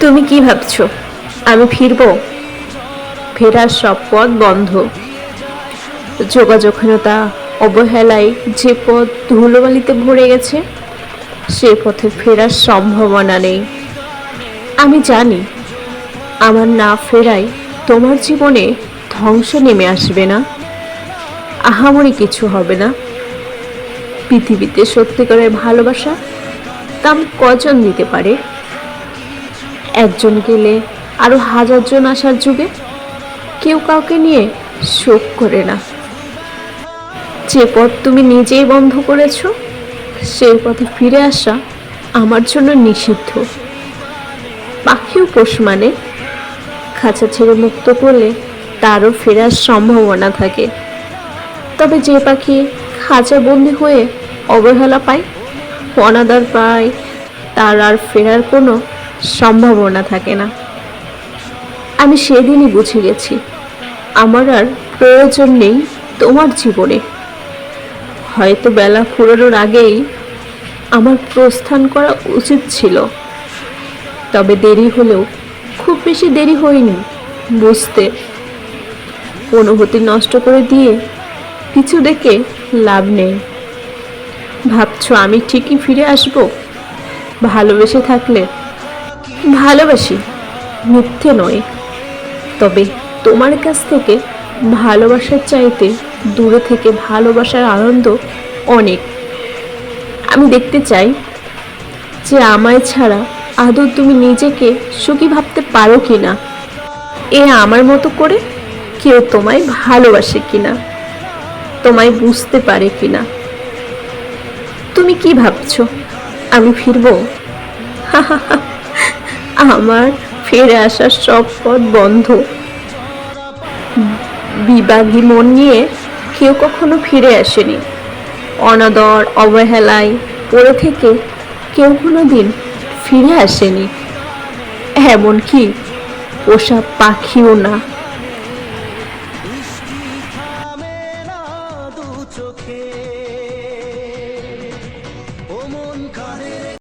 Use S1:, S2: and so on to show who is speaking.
S1: তুমি কি ভাবছ? আমি ফিরবো? ফেরার সব পথ বন্ধ। যোগাযোগহীনতা অবহেলায় যে পথ ধুলোবালিতে ভরে গেছে, সে পথে ফেরার সম্ভাবনা নেই। আমি জানি, আমার না ফেরাই তোমার জীবনে ধ্বংস নেমে আসবে না। আহামরি কিছু হবে না। পৃথিবীতে সত্যিকারের ভালোবাসা দাম কজন দিতে পারে? একজন গেলে আরও হাজারজন আসার যুগে কেউ কাউকে নিয়ে শোক করে না। যে পথ তুমি নিজেই বন্ধ করেছ, সেই পথে ফিরে আসা আমার জন্য নিষিদ্ধ। পাখিও পোষ মানে খাঁচা ছেড়ে মুক্ত করলে তারও ফেরার সম্ভাবনা থাকে। তবে যে পাখি খাঁচা বন্দি হয়ে অবহেলা পায় অনাদার পায়, তার আর ফেরার কোনো সম্ভাবনা থাকে না। আমি সেদিনই বুঝে গেছি, আমার আর প্রয়োজন নেই তোমার জীবনে। হয়তো বেলা ফুরানোর আগেই আমার প্রস্থান করা উচিত ছিল। তবে দেরি হলেও খুব বেশি দেরি হয়নি বুঝতে। অনুভূতি নষ্ট করে দিয়ে কিছু দেখে লাভ নেই। ভাবছ আমি ঠিকই ফিরে আসব? ভালোবেসে থাকলে ভালোবাসি, মিথ্যে নয়। তবে তোমার কাছ থেকে ভালোবাসার চাইতে দূরে থেকে ভালোবাসার আনন্দ অনেক। আমি দেখতে চাই যে আমায় ছাড়া আদৌ তুমি নিজেকে সুখী ভাবতে পারো কি না এ আমার মতো করে কেউ তোমায় ভালোবাসে কিনা? তোমায় বুঝতে পারে কিনা? তুমি কি ভাবছ? আমি ফিরবো? আমার ফিরে আসার সব পথ বন্ধ। বিবাগী মন নিয়ে কেউ কখনো ফিরে আসেনি। অনাদর, অবহেলায় পড়ে থেকে কেউ কোনো দিন ফিরে আসেনি। এমনকি পোষা পাখিও না।